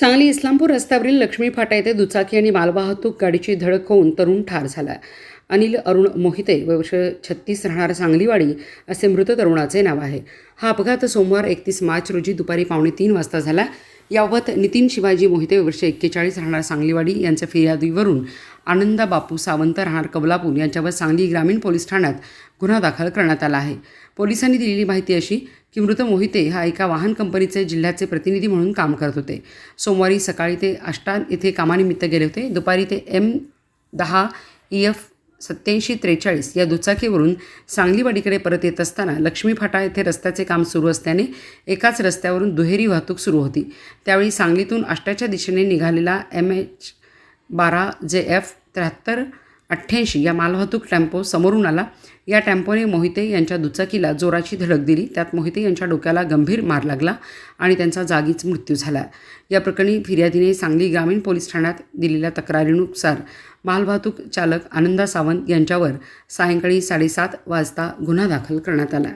सांगली इस्लामपूर रस्त्यावरील लक्ष्मी फाटा येथे दुचाकी आणि मालवाहतूक गाडीची धडक होऊन तरुण ठार झाला. अनिल अरुण मोहिते वर्ष छत्तीस राहणार सांगलीवाडी असे मृत तरुणाचे नाव आहे. हा अपघात सोमवार एकतीस मार्च रोजी दुपारी पावणे तीन वाजता झाला. याबाबत नितीन शिवाजी मोहिते वर्ष एक्केचाळीस राहणार सांगलीवाडी यांच्या फिर्यादीवरून आनंदा बापू सावंत राहणार कबलापूर यांच्यावर सांगली ग्रामीण पोलीस ठाण्यात गुन्हा दाखल करण्यात आला आहे. पोलिसांनी दिलेली माहिती अशी की मृत मोहिते हा एका वाहन कंपनीचे जिल्ह्याचे प्रतिनिधी म्हणून काम करत होते. सोमवारी सकाळी ते अष्टान येथे कामानिमित्त गेले होते. दुपारी ते एम दहा ई एफ सत्याऐंशी त्रेचाळीस या दुचाकीवरून सांगलीवाडीकडे परत येत असताना लक्ष्मी फाटा येथे रस्त्याचे काम सुरू असल्याने एकाच रस्त्यावरून दुहेरी वाहतूक सुरू होती. त्यावेळी सांगलीतून अष्टाच्या दिशेने निघालेला एम एच बारा जे एफ त्र्याहत्तर अठ्ठ्याऐंशी या मालवाहतूक टेम्पो समोरून आला. या टेम्पोने मोहिते यांच्या दुचाकीला जोराची धडक दिली. त्यात मोहिते यांच्या डोक्याला गंभीर मार लागला आणि त्यांचा जागीच मृत्यू झाला. या प्रकरणी फिर्यादीने सांगली ग्रामीण पोलीस ठाण्यात दिलेल्या तक्रारीनुसार मालवाहतूक चालक आनंदा सावंत यांच्यावर सायंकाळी साडेसात वाजता गुन्हा दाखल करण्यात आला.